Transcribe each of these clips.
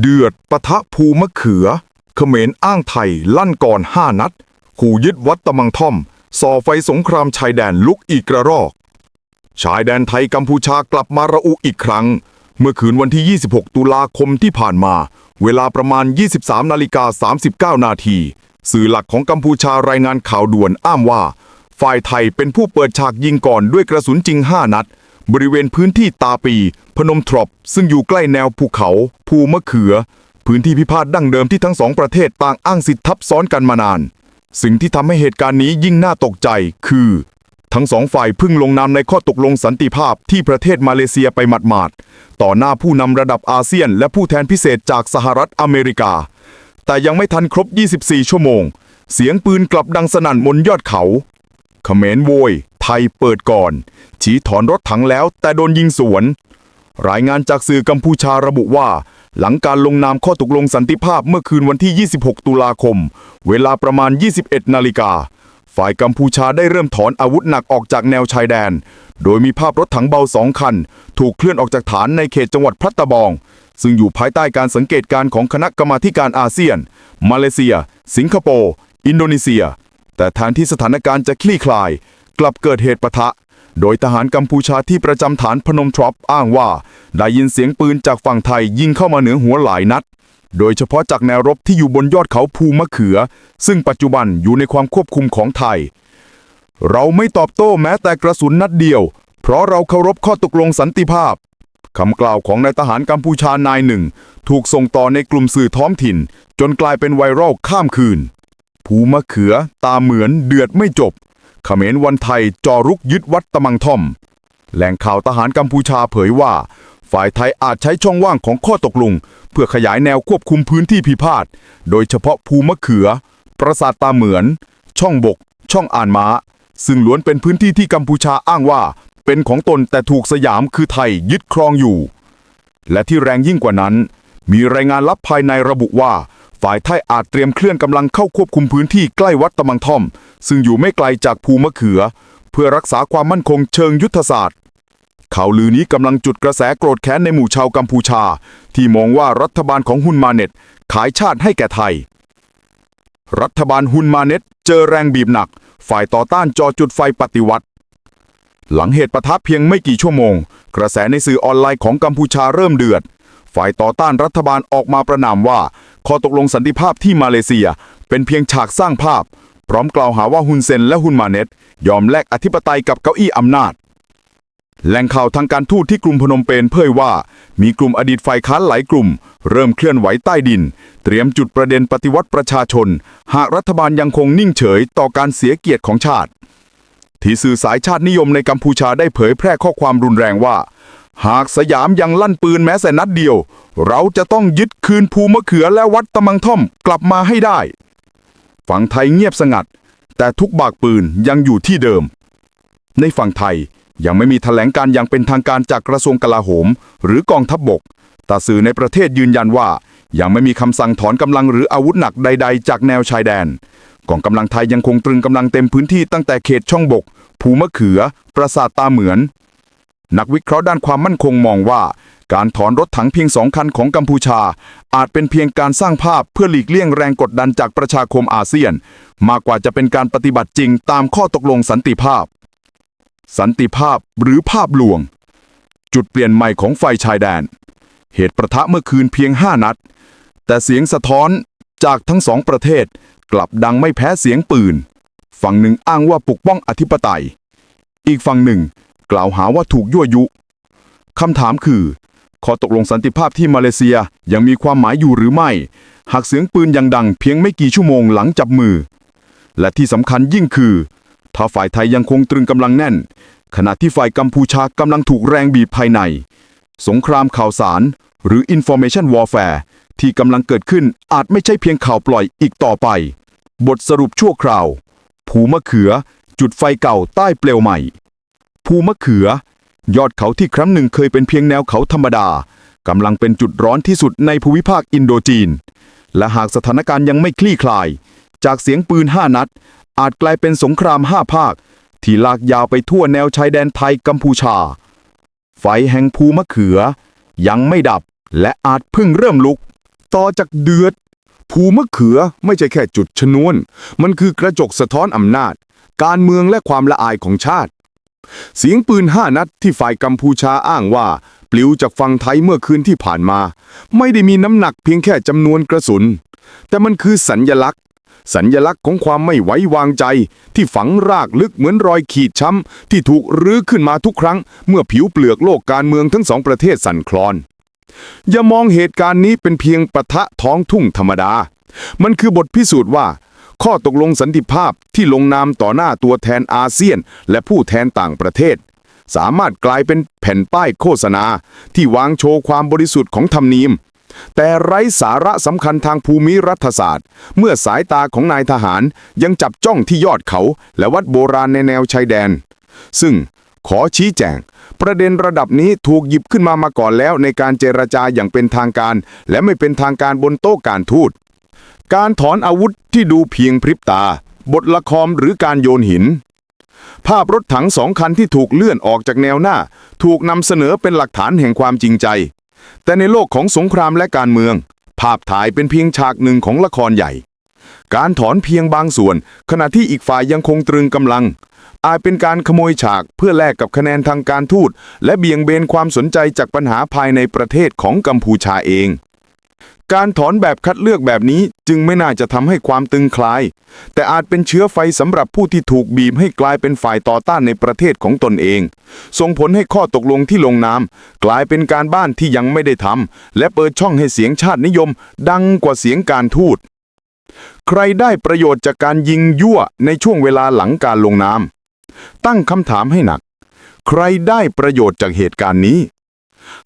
เดือดปะทะภูมะเขือ เขมรอ้างไทยลั่นก่อนห้านัด ขู่ยึดวัดตะมังท่อมส่อไฟสงครามชายแดนลุกอีกระรอก ชายแดนไทยกัมพูชากลับมาระอุอีกครั้ง เมื่อคืนวันที่ 26 ตุลาคมที่ผ่านมา เวลาประมาณ 23 นาฬิกา 39 นาที สื่อหลักของกัมพูชารายงานข่าวด่วนอ้างว่า ฝ่ายไทยเป็นผู้เปิดฉากยิงก่อนด้วยกระสุนจริง 5 นัด บริเวณพื้นที่ตาปี พนมทรอปซึ่งอยู่ใกล้แนวภูเขา ภูมะเขือ พื้นที่พิพาทดั้งเดิมที่ทั้งสองประเทศต่างอ้างสิทธิทับซ้อนกันมานาน สิ่งที่ทำให้เหตุการณ์นี้ยิ่งน่าตกใจคือ ทั้งสองฝ่ายเพิ่งลงนามในข้อตกลงสันติภาพที่ประเทศมาเลเซียไปหมาดๆต่อหน้าผู้นำระดับอาเซียน และผู้แทนพิเศษจากสหรัฐอเมริกา แต่ยังไม่ทันครบ 24 ชั่วโมง เสียงปืนกลับดังสนั่นบนยอดเขา เขมรโวย ไทยเปิดก่อน ชี้ถอนรถถังแล้วแต่โดนยิงสวน รายงานจากสื่อกัมพูชาระบุว่า หลังการลงนามข้อตกลงสันติภาพเมื่อคืนวันที่ 26 ตุลาคม เวลาประมาณ 21 นาฬิกา ฝ่ายกัมพูชาได้เริ่มถอนอาวุธหนักออกจากแนวชายแดน โดยมีภาพรถถังเบาสองคัน ถูกเคลื่อนออกจากฐานในเขตจังหวัดพัตตาบอง ซึ่งอยู่ภายใต้การสังเกตการณ์ของคณะกรรมาการอาเซียน มาเลเซีย สิงคโปร์ อินโดนีเซีย แต่แทนที่สถานการณ์จะคลี่คลาย กลับเกิดเหตุปะทะ โดยทหารกัมพูชาที่ประจำฐานพนมทรอปอ้างว่า ได้ยินเสียงปืนจากฝั่งไทยยิงเข้ามาเหนือหัวหลายนัด โดยเฉพาะจากแนวรบที่อยู่บนยอดเขาภูมะเขือ ซึ่งปัจจุบันอยู่ในความควบคุมของไทย เราไม่ตอบโต้แม้แต่กระสุนนัดเดียว เพราะเราเคารพข้อตกลงสันติภาพคำกล่าวของนายทหารกัมพูชานายหนึ่ง ถูกส่งต่อในกลุ่มสื่อท้องถิ่น จนกลายเป็นไวรัลข้ามคืน ภูมะเขือตาเหมือนเดือดไม่จบเขมรวันไทยจอรุกยึดวัดตะมังท่อม แหล่งข่าวทหารกัมพูชาเผยว่า ฝ่ายไทยอาจใช้ช่องว่างของข้อตกลง เพื่อขยายแนวควบคุมพื้นที่พิพาท โดยเฉพาะภูมะเขือ ปราสาทตาเหมือน ช่องบก ช่องอ่านม้า ซึ่งล้วนเป็นพื้นที่ที่กัมพูชาอ้างว่า เป็นของตนแต่ถูกสยามคือไทยยึดครองอยู่ และที่แรงยิ่งกว่านั้น มีรายงานลับภายในระบุว่า ฝ่ายไทยอาจเตรียมเคลื่อนกำลังเข้าควบคุมพื้นที่ใกล้วัดตะมังท่อม ซึ่งอยู่ไม่ไกลจากภูมะเขือ เพื่อรักษาความมั่นคงเชิงยุทธศาสตร์ข่าวลือนี้กำลังจุดกระแสโกรธแค้นในหมู่ชาวกัมพูชา ที่มองว่ารัฐบาลของฮุนมาเน็ตขายชาติให้แก่ไทย รัฐบาลฮุนมาเน็ตเจอแรงบีบหนัก ฝ่ายต่อต้านจอจุดไฟปฏิวัติ หลังเหตุประทะเพียงไม่กี่ชั่วโมง กระแสในสื่อออนไลน์ของกัมพูชาเริ่มเดือด ฝ่ายต่อต้านรัฐบาลออกมาประนามว่า ข้อตกลงสันติภาพที่มาเลเซีย เป็นเพียงฉากสร้างภาพ พร้อมกล่าวหาว่าฮุนเซนและฮุนมาเนตยอมแลกอธิปไตยกับเก้าอี้อำนาจ แหล่งข่าวทางการทูตที่กรุงพนมเปญเผยว่า มีกลุ่มอดีตฝ่ายค้านหลายกลุ่ม เริ่มเคลื่อนไหวใต้ดิน เตรียมจุดประเด็นปฏิวัติประชาชน หากรัฐบาลยังคงนิ่งเฉยต่อการเสียเกียรติของชาติ ที่สื่อสายชาตินิยมในกัมพูชาได้เผยแพร่ข้อความรุนแรงว่า หากสยามยังลั่นปืนแม้แต่นัดเดียว เราจะต้องยึดคืนภูมะเขือและวัดตะมังท่อมกลับมาให้ได้ ฝั่งไทยเงียบสงัด แต่ทุกบากปืนยังอยู่ที่เดิม ในฝั่งไทยยังไม่มีแถลงการอย่างเป็นทางการจากกระทรวงกลาโหม หรือกองทัพบบก แต่สื่อในประเทศยืนยันว่า ยังไม่มีคำสั่งถอนกำลังหรืออาวุธหนักใด ๆ จากแนวชายแดน กองกำลังไทยยังคงตรึงกำลังเต็มพื้นที่ตั้งแต่เขตช่องบก ภูมะเขือ ปราสาทตาเหมือน นักวิเคราะห์ด้านความมั่นคงมองว่า การถอนรถถังเพียงสองคันของกัมพูชา อาจเป็นเพียงการสร้างภาพเพื่อหลีกเลี่ยงแรงกดดันจากประชาคมอาเซียน มากกว่าจะเป็นการปฏิบัติจริงตามข้อตกลงสันติภาพ สันติภาพหรือภาพลวง จุดเปลี่ยนใหม่ของไฟชายแดน เหตุประทะเมื่อคืนเพียง 5 นัด แต่เสียงสะท้อนจากทั้งสองประเทศกลับดังไม่แพ้เสียงปืน ฝั่งหนึ่งอ้างว่าปกป้องอธิปไตย อีกฝั่งหนึ่ง กล่าวหาว่าถูกยั่วยุคำถามคือ ข้อตกลงสันติภาพที่มาเลเซียยังมีความหมายอยู่หรือไม่ หากเสียงปืนยังดังเพียงไม่กี่ชั่วโมงหลังจับมือ และที่สำคัญยิ่งคือ ถ้าฝ่ายไทยยังคงตรึงกำลังแน่น ขณะที่ฝ่ายกัมพูชากำลังถูกแรงบีบภายใน สงครามข่าวสาร หรือ information warfare ที่กำลังเกิดขึ้นอาจไม่ใช่เพียงข่าวปล่อยอีกต่อไป บทสรุปชั่วคราวภูมะเขือ จุดไฟเก่าใต้เปลวใหม่ ภูมะเขือ ยอดเขาที่ครั้งหนึ่งเคยเป็นเพียงแนวเขาธรรมดากำลังเป็นจุดร้อนที่สุดในภูมิภาคอินโดจีน และหากสถานการณ์ยังไม่คลี่คลาย จากเสียงปืนห้านัด อาจกลายเป็นสงครามห้าภาค ที่ลากยาวไปทั่วแนวชายแดนไทยกัมพูชา ไฟแห่งภูมะเขือ ยังไม่ดับและอาจเพิ่งเริ่มลุก ต่อจากเดือด ภูมะเขือไม่ใช่แค่จุดชนวน มันคือกระจกสะท้อนอำนาจ การเมืองและความละอายของชาติ เสียงปืนห้านัดที่ฝ่ายกัมพูชาอ้างว่า ปลิวจากฝั่งไทยเมื่อคืนที่ผ่านมา ไม่ได้มีน้ำหนักเพียงแค่จำนวนกระสุน แต่มันคือสัญญลักษณ์ สัญญลักษณ์ของความไม่ไว้วางใจ ที่ฝังรากลึกเหมือนรอยขีดช้ำ ที่ถูกรื้อขึ้นมาทุกครั้ง เมื่อผิวเปลือกโลกการเมืองทั้งสองประเทศสั่นคลอน อย่ามองเหตุการณ์นี้เป็นเพียงปะทะท้องทุ่งธรรมดา มันคือบทพิสูจน์ว่า ข้อตกลงสันติภาพที่ลงนามต่อหน้าตัวแทนอาเซียน และผู้แทนต่างประเทศ สามารถกลายเป็นแผ่นป้ายโฆษณา ที่วางโชว์ความบริสุทธิ์ของธรรมเนียม แต่ไร้สาระสำคัญทางภูมิรัฐศาสตร์ เมื่อสายตาของนายทหารยังจับจ้องที่ยอดเขา และวัดโบราณในแนวชายแดน ซึ่งขอชี้แจง ประเด็นระดับนี้ถูกหยิบขึ้นมามาก่อนแล้วในการเจรจาอย่างเป็นทางการ และไม่เป็นทางการบนโต๊ะการทูต การถอนอาวุธที่ดูเพียงพริบตา บทละครหรือการโยนหิน ภาพรถถังสองคันที่ถูกเลื่อนออกจากแนวหน้า ถูกนำเสนอเป็นหลักฐานแห่งความจริงใจ แต่ในโลกของสงครามและการเมือง ภาพถ่ายเป็นเพียงฉากหนึ่งของละครใหญ่ การถอนเพียงบางส่วน ขณะที่อีกฝ่ายยังคงตรึงกำลัง อาจเป็นการขโมยฉากเพื่อแลกกับคะแนนทางการทูตและเบี่ยงเบนความสนใจจากปัญหาภายในประเทศของกัมพูชาเอง การถอนแบบคัดเลือกแบบนี้จึงไม่น่าจะทำให้ความตึงคลาย แต่อาจเป็นเชื้อไฟสำหรับผู้ที่ถูกบีบให้กลายเป็นฝ่ายต่อต้านในประเทศของตนเอง ส่งผลให้ข้อตกลงที่ลงนามกลายเป็นการบ้านที่ยังไม่ได้ทำและเปิดช่องให้เสียงชาตินิยม ดังกว่าเสียงการทูต ใครได้ประโยชน์จากการยิงยั่วในช่วงเวลาหลังการลงนาม ตั้งคำถามให้หนัก ใครได้ประโยชน์จากเหตุการณ์นี้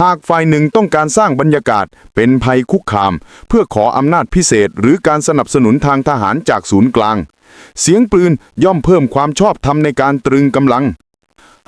หากฝ่ายหนึ่งต้องการสร้างบรรยากาศเป็นภัยคุกคาม เพื่อขออำนาจพิเศษ หรือการสนับสนุนทางทหารจากศูนย์กลาง เสียงปืนย่อมเพิ่มความชอบธรรมในการตรึงกำลัง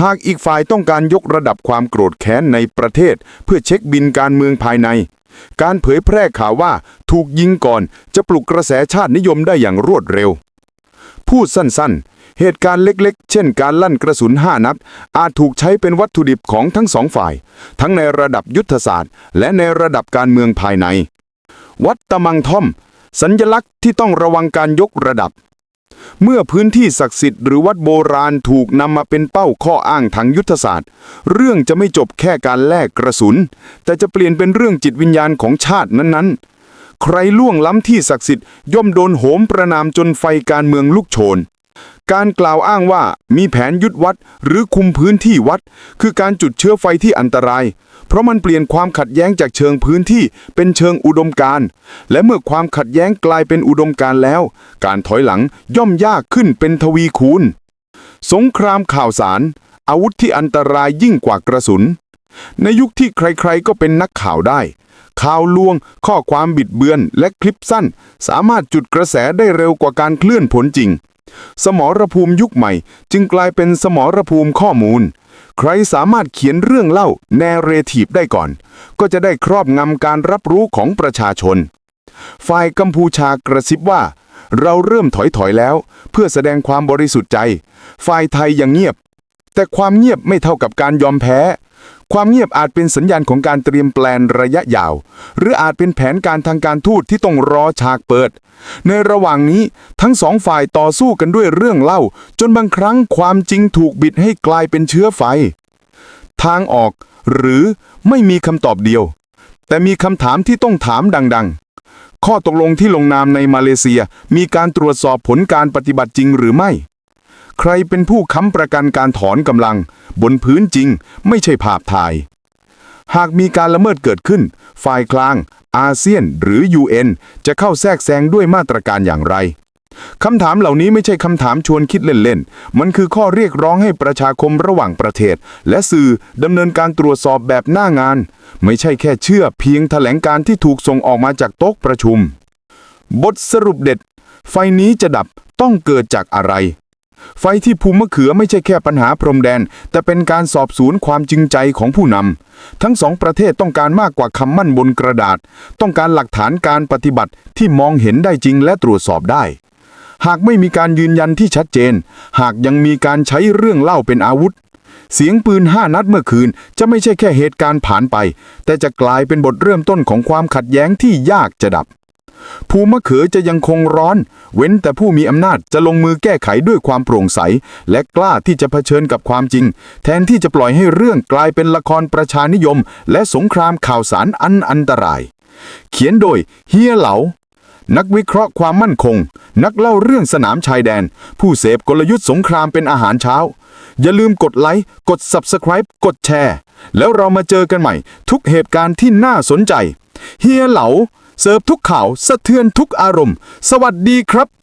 หากอีกฝ่ายต้องการยกระดับความโกรธแค้นในประเทศ เพื่อเช็คบินการเมืองภายใน การเผยแพร่ข่าวว่าถูกยิงก่อนจะปลุกกระแสชาตินิยมได้อย่างรวดเร็ว พูดสั้นๆ เหตุการณ์เล็กๆ เช่นการลั่นกระสุนห้านัด อาจถูกใช้เป็นวัตถุดิบของทั้งสองฝ่าย ทั้งในระดับยุทธศาสตร์ และในระดับการเมืองภายใน วัดตะมังท่อม สัญญลักษณ์ที่ต้องระวังการยกระดับ เมื่อพื้นที่ศักดิ์สิทธิ์หรือวัดโบราณถูกนำมาเป็นเป้าข้ออ้างทางยุทธศาสตร์ เรื่องจะไม่จบแค่การแลกกระสุน แต่จะเปลี่ยนเป็นเรื่องจิตวิญญาณของชาตินั้นๆใครล่วงล้ำที่ศักดิ์สิทธิ์ย่อมโดนโหมประนามจนไฟการเมืองลุกโชน การกล่าวอ้างว่ามีแผนยุดวัดหรือคุมพื้นที่วัด คือการจุดเชื้อไฟที่อันตราย เพราะมันเปลี่ยนความขัดแย้งจากเชิงพื้นที่เป็นเชิงอุดมการและเมื่อความขัดแย้งกลายเป็นอุดมการแล้ว การถอยหลังย่อมยากขึ้นเป็นทวีคูณ สงครามข่าวสาร อาวุธที่อันตรายยิ่งกว่ากระสุน ในยุคที่ใครๆก็เป็นนักข่าวได้ข่าวลวง ข้อความบิดเบือนและคลิปสั้น สามารถจุดกระแสได้เร็วกว่าการเคลื่อนผลจริง สมรภูมิยุคใหม่ จึงกลายเป็นสมรภูมิข้อมูล ใครสามารถเขียนเรื่องเล่าแนเรทีฟได้ก่อน ก็จะได้ครอบงำการรับรู้ของประชาชน ฝ่ายกัมพูชากระซิบว่า เราเริ่มถอยถอยๆแล้ว เพื่อแสดงความบริสุทธิ์ใจ ฝ่ายไทยยังเงียบ แต่ความเงียบไม่เท่ากับการยอมแพ้ ความเงียบอาจเป็นสัญญาณของการเตรียมแปลนระยะยาว หรืออาจเป็นแผนการทางการทูตที่ต้องรอฉากเปิด ในระหว่างนี้ทั้งสองฝ่ายต่อสู้กันด้วยเรื่องเล่า จนบางครั้งความจริงถูกบิดให้กลายเป็นเชื้อไฟ ทางออกหรือไม่มีคำตอบเดียว แต่มีคำถามที่ต้องถามดังๆ ข้อตกลงที่ลงนามในมาเลเซียมีการตรวจสอบผลการปฏิบัติจริงหรือไม่ ใครเป็นผู้ค้ำประกันการถอนกำลัง บนพื้นจริง ไม่ใช่ภาพถ่าย หากมีการละเมิดเกิดขึ้น ฝ่ายกลาง อาเซียนหรือ UN จะเข้าแทรกแซงด้วยมาตรการอย่างไรคำถามเหล่านี้ไม่ใช่คำถามชวนคิดเล่นๆ มันคือข้อเรียกร้องให้ประชาคมระหว่างประเทศ และสื่อดำเนินการตรวจสอบแบบหน้างาน ไม่ใช่แค่เชื่อเพียงแถลงการที่ถูกส่งออกมาจากโต๊ะประชุม บทสรุปเด็ด ไฟนี้จะดับต้องเกิดจากอะไร ไฟที่ภูมะเขือไม่ใช่แค่ปัญหาพรมแดน แต่เป็นการสอบสวนความจริงใจของผู้นำทั้งสองประเทศต้องการมากกว่าคำมั่นบนกระดาษ ต้องการหลักฐานการปฏิบัติที่มองเห็นได้จริงและตรวจสอบได้ หากไม่มีการยืนยันที่ชัดเจน หากยังมีการใช้เรื่องเล่าเป็นอาวุธ เสียงปืนห้านัดเมื่อคืน จะไม่ใช่แค่เหตุการณ์ผ่านไป แต่จะกลายเป็นบทเริ่มต้นของความขัดแย้งที่ยากจะดับ ภูมะเขือจะยังคงร้อน เว้นแต่ผู้มีอำนาจจะลงมือแก้ไขด้วยความโปร่งใส และกล้าที่จะเผชิญกับความจริง แทนที่จะปล่อยให้เรื่องกลายเป็นละครประชานิยม และสงครามข่าวสารอันอันตราย เขียนโดยเฮียเหลา นักวิเคราะห์ความมั่นคง นักเล่าเรื่องสนามชายแดน ผู้เสพกลยุทธ์สงครามเป็นอาหารเช้า อย่าลืมกดไลค์กด Subscribe กดแชร์ แล้วเรามาเจอกันใหม่ ทุกเหตุการณ์ที่น่าสนใจ เฮียเหลา เสิร์ฟทุกข่าว สะเทือนทุกอารมณ์ สวัสดีครับ